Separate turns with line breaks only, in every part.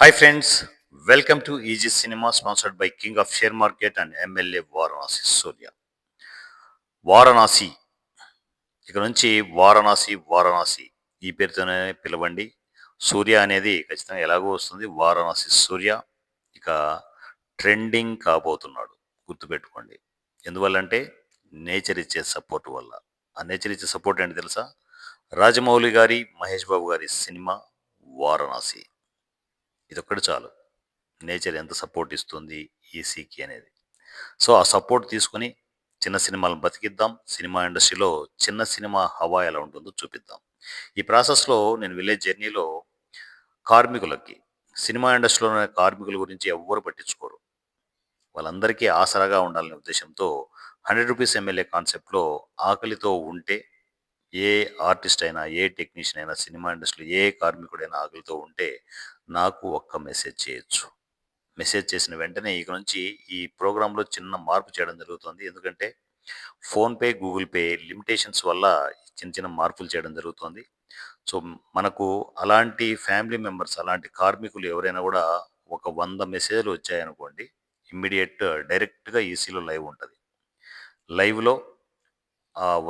Hi friends welcome to easy cinema sponsored by king of share market and MLA Varanasi Surya Varanasi ఇక నుంచి వారణాసి వారణాసి ఈ పేరుతోనే పిలవండి. సూర్య అనేది ఖచ్చితంగా ఎలాగో వస్తుంది. వారణాసి సూర్య ఇక ట్రెండింగ్ కాబోతున్నాడు. గుర్తుపెట్టుకోండి. ఎందువల్లంటే నేచర్ ఇచ్చే సపోర్ట్ వల్ల. ఆ నేచర్ ఇచ్చే సపోర్ట్ ఏంటి తెలుసా? రాజమౌళి గారి మహేష్ బాబు గారి సినిమా వారణాసి ఇదొక్కటి చాలు. నేచర్ ఎంత సపోర్ట్ ఇస్తుంది ఈసీకి అనేది. సో ఆ సపోర్ట్ తీసుకొని చిన్న సినిమాలను బతికిద్దాం. సినిమా ఇండస్ట్రీలో చిన్న సినిమా హవా ఎలా ఉంటుందో చూపిద్దాం. ఈ ప్రాసెస్లో నేను వెళ్ళే జర్నీలో కార్మికులకి సినిమా ఇండస్ట్రీలో కార్మికుల గురించి ఎవ్వరు పట్టించుకోరు. వాళ్ళందరికీ ఆసరాగా ఉండాలనే ఉద్దేశంతో హండ్రెడ్ రూపీస్ ఎమ్మెల్యే కాన్సెప్ట్లో ఆకలితో ఉంటే ఏ ఆర్టిస్ట్ అయినా ఏ టెక్నీషియన్ అయినా సినిమా ఇండస్ట్రీలో ఏ కార్మికుడైనా ఆకలితో ఉంటే నాకు ఒక్క మెసేజ్ చేయొచ్చు. మెసేజ్ చేసిన వెంటనే ఇక నుంచి ఈ ప్రోగ్రాంలో చిన్న మార్పు చేయడం జరుగుతుంది. ఎందుకంటే ఫోన్పే గూగుల్ పే లిమిటేషన్స్ వల్ల చిన్న చిన్న మార్పులు చేయడం జరుగుతుంది. సో మనకు అలాంటి ఫ్యామిలీ మెంబర్స్ అలాంటి కార్మికులు ఎవరైనా కూడా ఒక వంద మెసేజ్లు వచ్చాయనుకోండి ఇమ్మీడియట్ డైరెక్ట్గా ఈసీలో లైవ్ ఉంటుంది. లైవ్లో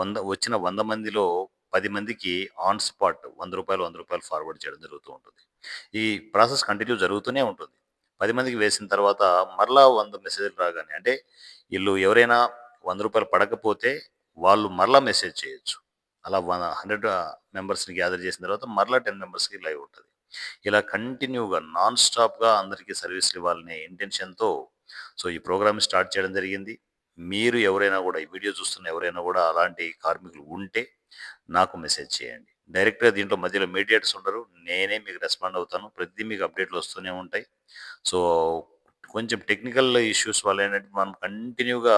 వంద వచ్చిన వంద మందిలో పది మందికి ఆన్ స్పాట్ వంద రూపాయలు వంద రూపాయలు ఫార్వర్డ్ చేయడం జరుగుతూ ఉంటుంది. ఈ ప్రాసెస్ కంటిన్యూ జరుగుతూనే ఉంటుంది. పది మందికి వేసిన తర్వాత మరలా వంద మెసేజ్లు రాగానే అంటే వీళ్ళు ఎవరైనా వంద రూపాయలు పడకపోతే వాళ్ళు మరలా మెసేజ్ చేయొచ్చు. అలా వన్ హండ్రెడ్ మెంబర్స్ని గ్యాదర్ చేసిన తర్వాత మరలా టెన్ మెంబర్స్కి లైవ్ ఉంటుంది. ఇలా కంటిన్యూగా నాన్ స్టాప్గా అందరికీ సర్వీసులు ఇవ్వాలనే ఇంటెన్షన్తో సో ఈ ప్రోగ్రామ్ స్టార్ట్ చేయడం జరిగింది. మీరు ఎవరైనా కూడా ఈ వీడియో చూస్తున్న ఎవరైనా కూడా అలాంటి కార్మికులు ఉంటే నాకు మెసేజ్ చేయండి. డైరెక్ట్గా దీంట్లో మధ్యలో మీడియేటర్స్ ఉండరు. నేనే మీకు రెస్పాండ్ అవుతాను. ప్రతి మీకు అప్డేట్లు వస్తూనే ఉంటాయి. సో కొంచెం టెక్నికల్ ఇష్యూస్ వల్ల ఏంటంటే మనం కంటిన్యూగా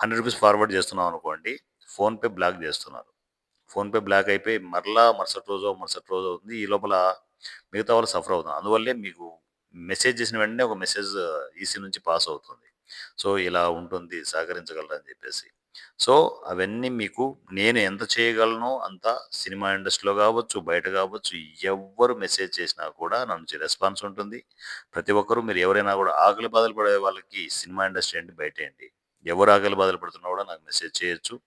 హండ్రెడ్ రూపీస్ ఫార్వర్డ్ చేస్తున్నాం అనుకోండి ఫోన్పే బ్లాక్ చేస్తున్నారు. ఫోన్పే బ్లాక్ అయిపోయి మరలా మరుసటి రోజు మరుసటి రోజు అవుతుంది. ఈ లోపల మిగతా వాళ్ళు సఫర్ అవుతుంది అందువల్లే మీకు మెసేజ్ చేసిన వెంటనే ఒక మెసేజ్ ఈసీ నుంచి పాస్ అవుతుంది. సో ఇలా ఉంటుంది సహకరించగలరని చెప్పేసి. సో అవన్నీ మీకు నేను ఎంత చేయగలను అంత సినిమా ఇండస్ట్రీలో కావచ్చు బయట కావచ్చు ఎవ్వరు మెసేజ్ చేసినా కూడా నా నుంచి రెస్పాన్స్ ఉంటుంది. ప్రతి ఒక్కరూ మీరు ఎవరైనా కూడా ఆకలి బాధలు పడే వాళ్ళకి సినిమా ఇండస్ట్రీ ఏంటి బయట ఏంటి ఎవరు ఆకలి బాధలు పడుతున్నా కూడా నాకు మెసేజ్ చేయొచ్చు.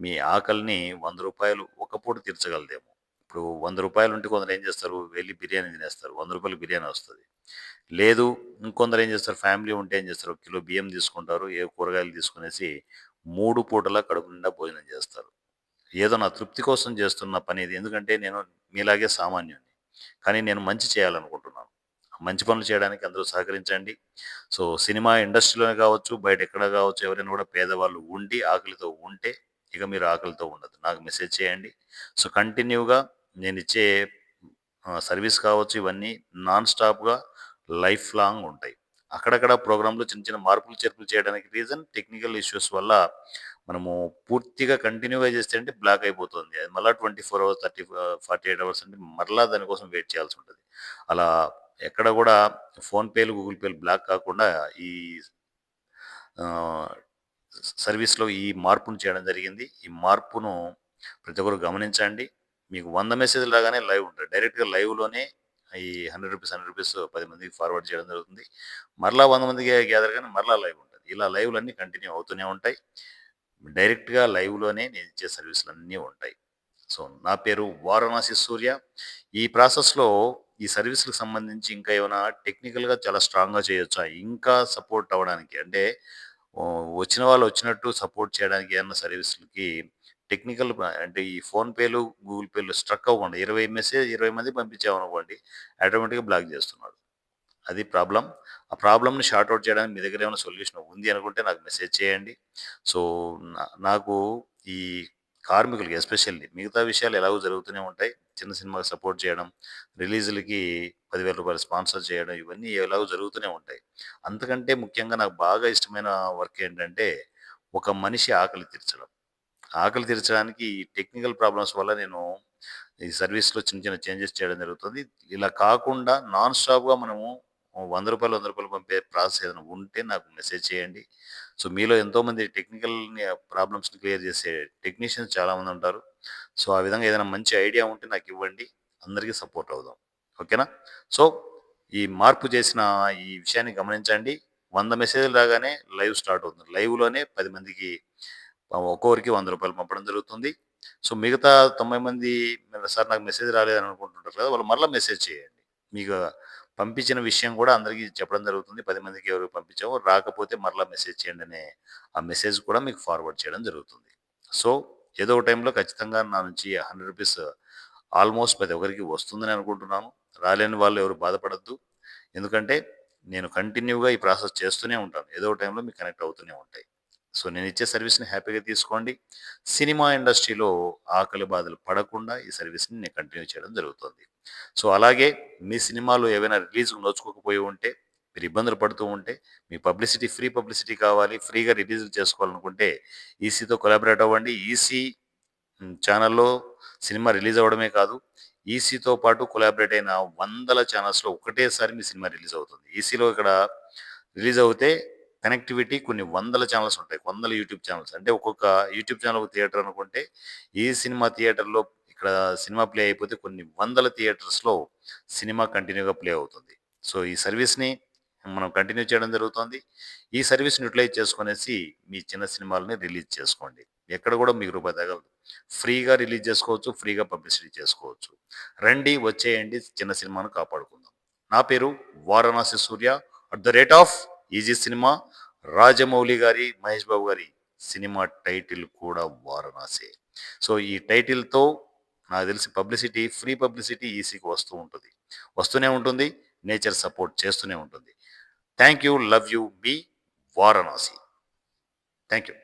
మీ ఆకలిని వంద రూపాయలు ఒక పూట తీర్చగలదేమో. ఇప్పుడు వంద రూపాయలు ఉంటే కొందరు ఏం చేస్తారు? వెళ్ళి బిర్యానీ తినేస్తారు. వంద రూపాయలు బిర్యానీ వస్తుంది. లేదు ఇంకొందరు ఏం చేస్తారు? ఫ్యామిలీ ఉంటే ఏం చేస్తారు? కిలో బియ్యం తీసుకుంటారు ఏ కూరగాయలు తీసుకునేసి మూడు పూటలా కడుపు నిండా భోజనం చేస్తారు. ఏదో నా తృప్తి కోసం చేస్తున్న పని ఇది. ఎందుకంటే నేను మీలాగే సామాన్యుని కానీ నేను మంచి చేయాలనుకుంటున్నాను. మంచి పనులు చేయడానికి అందరూ సహకరించండి. సో సినిమా ఇండస్ట్రీలోనే కావచ్చు బయట ఎక్కడ కావచ్చు ఎవరైనా కూడా పేదవాళ్ళు ఉండి ఆకలితో ఉంటే ఇక మీరు ఆకలితో ఉండదు నాకు మెసేజ్ చేయండి. సో కంటిన్యూగా నేను ఇచ్చే సర్వీస్ కావచ్చు ఇవన్నీ నాన్ స్టాప్గా లైఫ్ లాంగ్ ఉంటాయి. అక్కడక్కడ ప్రోగ్రాంలో చిన్న చిన్న మార్పులు చేర్పులు చేయడానికి రీజన్ టెక్నికల్ ఇష్యూస్ వల్ల మనము పూర్తిగా కంటిన్యూగా చేస్తే అంటే బ్లాక్ అయిపోతుంది. అది మళ్ళీ twenty four hours thirty forty eight hours అంటే మరలా దానికోసం వెయిట్ చేయాల్సి ఉంటుంది. అలా ఎక్కడ కూడా ఫోన్పేలు గూగుల్ పేలు బ్లాక్ కాకుండా ఈ సర్వీస్లో ఈ మార్పును చేయడం జరిగింది. ఈ మార్పును ప్రతి ఒక్కరు గమనించండి. మీకు వంద మెసేజ్లు రాగానే లైవ్ ఉంటుంది డైరెక్ట్గా లైవ్లోనే ఈ హండ్రెడ్ రూపీస్ హండ్రెడ్ రూపీస్ పది మందికి ఫార్వర్డ్ చేయడం జరుగుతుంది. మరలా వంద మందికి గ్యాదర్ కానీ మరలా లైవ్ ఉంటుంది. ఇలా లైవ్లు అన్నీ కంటిన్యూ అవుతూనే ఉంటాయి. డైరెక్ట్గా లైవ్లోనే నేను ఇచ్చే సర్వీసులు అన్నీ ఉంటాయి. సో నా పేరు వారణాసి సూర్య. ఈ ప్రాసెస్లో ఈ సర్వీసులకు సంబంధించి ఇంకా ఏమైనా టెక్నికల్గా చాలా స్ట్రాంగ్గా చేయొచ్చా? ఇంకా సపోర్ట్ అవ్వడానికి అంటే వచ్చిన వాళ్ళు వచ్చినట్టు సపోర్ట్ చేయడానికి ఏమన్నా సర్వీసులకి టెక్నికల్ అంటే ఈ ఫోన్పేలు గూగుల్ పేలు స్ట్రక్ అవ్వండి ఇరవై మెసేజ్ ఇరవై మంది పంపించామనుకోండి ఆటోమేటిక్గా బ్లాక్ చేస్తున్నాడు. అది ప్రాబ్లం. ఆ ప్రాబ్లమ్ని షార్ట్అవుట్ చేయడానికి మీ దగ్గర ఏమైనా సొల్యూషన్ ఉంది అనుకుంటే నాకు మెసేజ్ చేయండి. సో నాకు ఈ కార్మికులకి ఎస్పెషల్లీ మిగతా విషయాలు ఎలాగో జరుగుతూనే ఉంటాయి. చిన్న సినిమాకి సపోర్ట్ చేయడం రిలీజులకి పదివేల రూపాయలు స్పాన్సర్ చేయడం ఇవన్నీ ఎలాగో జరుగుతూనే ఉంటాయి. అంతకంటే ముఖ్యంగా నాకు బాగా ఇష్టమైన వర్క్ ఏంటంటే ఒక మనిషి ఆకలి తీర్చడం. ఆకలి తీర్చడానికి ఈ టెక్నికల్ ప్రాబ్లమ్స్ వల్ల నేను ఈ సర్వీస్లో చిన్న చిన్న చేంజెస్ చేయడం జరుగుతుంది. ఇలా కాకుండా నాన్ స్టాప్గా మనము వంద రూపాయలు వంద రూపాయలు పంపే ప్రాసెస్ ఏదైనా ఉంటే నాకు మెసేజ్ చేయండి. సో మీలో ఎంతోమంది టెక్నికల్ ప్రాబ్లమ్స్ని క్లియర్ చేసే టెక్నీషియన్స్ చాలామంది ఉంటారు. సో ఆ విధంగా ఏదైనా మంచి ఐడియా ఉంటే నాకు ఇవ్వండి. అందరికీ సపోర్ట్ అవుదాం. ఓకేనా? సో ఈ మార్పు చేసిన ఈ విషయాన్ని గమనించండి. వంద మెసేజ్లు రాగానే లైవ్ స్టార్ట్ అవుతుంది. లైవ్లోనే పది మందికి ఒక్కొక్కరికి వంద రూపాయలు పంపడం జరుగుతుంది. సో మిగతా తొంభై మంది సార్ నాకు మెసేజ్ రాలేదని అనుకుంటుంటారు కదా వాళ్ళు మళ్ళీ మెసేజ్ చేయండి. మీకు పంపించిన విషయం కూడా అందరికీ చెప్పడం జరుగుతుంది. పది మందికి ఎవరికి పంపించామో రాకపోతే మరలా మెసేజ్ చేయండి అనే ఆ మెసేజ్ కూడా మీకు ఫార్వర్డ్ చేయడం జరుగుతుంది. సో ఏదో ఒక టైంలో ఖచ్చితంగా నా నుంచి హండ్రెడ్ రూపీస్ ఆల్మోస్ట్ ప్రతి ఒక్కరికి వస్తుందని అనుకుంటున్నాను. రాలేని వాళ్ళు ఎవరు బాధపడద్దు. ఎందుకంటే నేను కంటిన్యూగా ఈ ప్రాసెస్ చేస్తూనే ఉంటాను. ఏదో ఒక టైంలో మీకు కనెక్ట్ అవుతూనే ఉంటాయి. సో నేను ఇచ్చే సర్వీస్ని హ్యాపీగా తీసుకోండి. సినిమా ఇండస్ట్రీలో ఆకలి బాధలు పడకుండా ఈ సర్వీస్ని నేను కంటిన్యూ చేయడం జరుగుతుంది. సో అలాగే మీ సినిమాలు ఏవైనా రిలీజ్ నోచుకోకపోయి ఉంటే మీరు ఇబ్బందులు పడుతూ ఉంటే మీ పబ్లిసిటీ ఫ్రీ పబ్లిసిటీ కావాలి ఫ్రీగా రిలీజ్ చేసుకోవాలనుకుంటే ఈసీతో కొలాబరేట్ అవ్వండి. ఈసీ ఛానల్లో సినిమా రిలీజ్ అవ్వడమే కాదు ఈసీతో పాటు కొలాబరేట్ అయిన వందల ఛానల్స్లో ఒకటేసారి మీ సినిమా రిలీజ్ అవుతుంది. ఈసీలో ఇక్కడ రిలీజ్ అవుతే కనెక్టివిటీ కొన్ని వందల ఛానల్స్ ఉంటాయి. వందల యూట్యూబ్ ఛానల్స్. అంటే ఒక్కొక్క యూట్యూబ్ ఛానల్ ఒక థియేటర్ అనుకుంటే ఈ సినిమా థియేటర్లో ఇక్కడ సినిమా ప్లే అయిపోతే కొన్ని వందల థియేటర్స్లో సినిమా కంటిన్యూగా ప్లే అవుతుంది. సో ఈ సర్వీస్ని మనం కంటిన్యూ చేయడం జరుగుతుంది. ఈ సర్వీస్ని యూటిలైజ్ చేసుకునేసి మీ చిన్న సినిమాలని రిలీజ్ చేసుకోండి. ఎక్కడ కూడా మీకు రూపాయి తగలదు ఫ్రీగా రిలీజ్ చేసుకోవచ్చు ఫ్రీగా పబ్లిసిటీ చేసుకోవచ్చు. రండి వచ్చేయండి చిన్న సినిమాను కాపాడుకుందాం. నా పేరు Varanasi Surya. At the rate of easy cinema. Rajamouli గారి మహేష్ బాబు గారి సినిమా టైటిల్ కూడా వారణాసి. సో ఈ టైటిల్తో నాకు తెలిసి పబ్లిసిటీ ఫ్రీ పబ్లిసిటీ ఈసీకి వస్తూ ఉంటుంది. వస్తూనే ఉంటుంది నేచర్ సపోర్ట్ చేస్తూనే ఉంటుంది. థ్యాంక్ యూ లవ్ యూ మీ వారణాసి. Thank you.